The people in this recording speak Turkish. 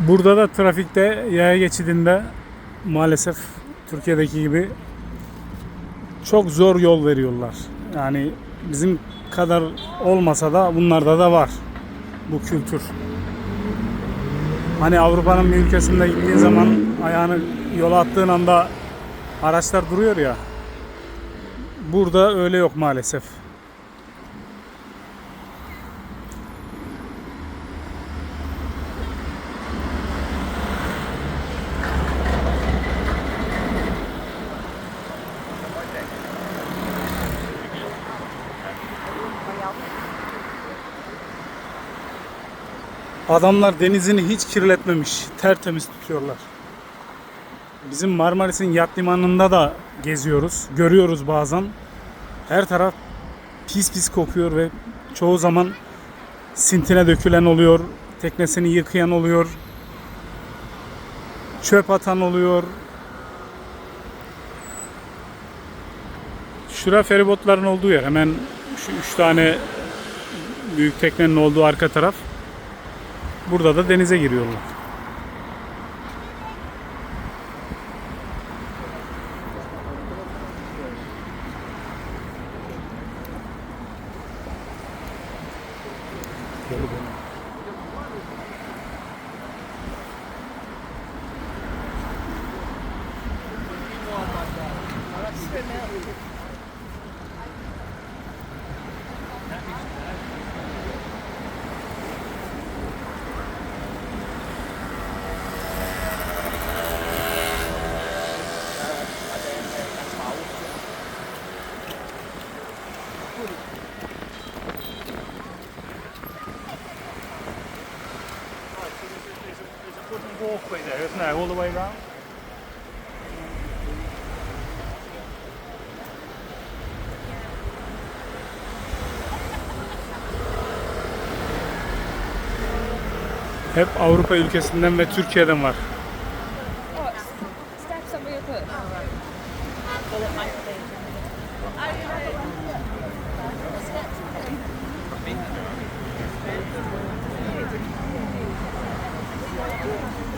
Burada da trafikte yaya geçidinde maalesef Türkiye'deki gibi çok zor yol veriyorlar. Yani bizim kadar olmasa da bunlarda da var bu kültür. Hani Avrupa'nın bir ülkesinde gittiğin zaman ayağını yola attığın anda araçlar duruyor ya. Burada öyle yok maalesef. Adamlar denizini hiç kirletmemiş. Tertemiz tutuyorlar. Bizim Marmaris'in yat limanında da geziyoruz. Görüyoruz bazen. Her taraf pis pis kokuyor ve çoğu zaman sintine dökülen oluyor. Teknesini yıkayan oluyor. Çöp atan oluyor. Şura feribotların olduğu yer. Hemen şu üç tane büyük teknenin olduğu arka taraf. Burada da denize giriyorlar. walkway there, isn't there, all the way round? Hep Avrupa ülkesinden ve Türkiye'den var.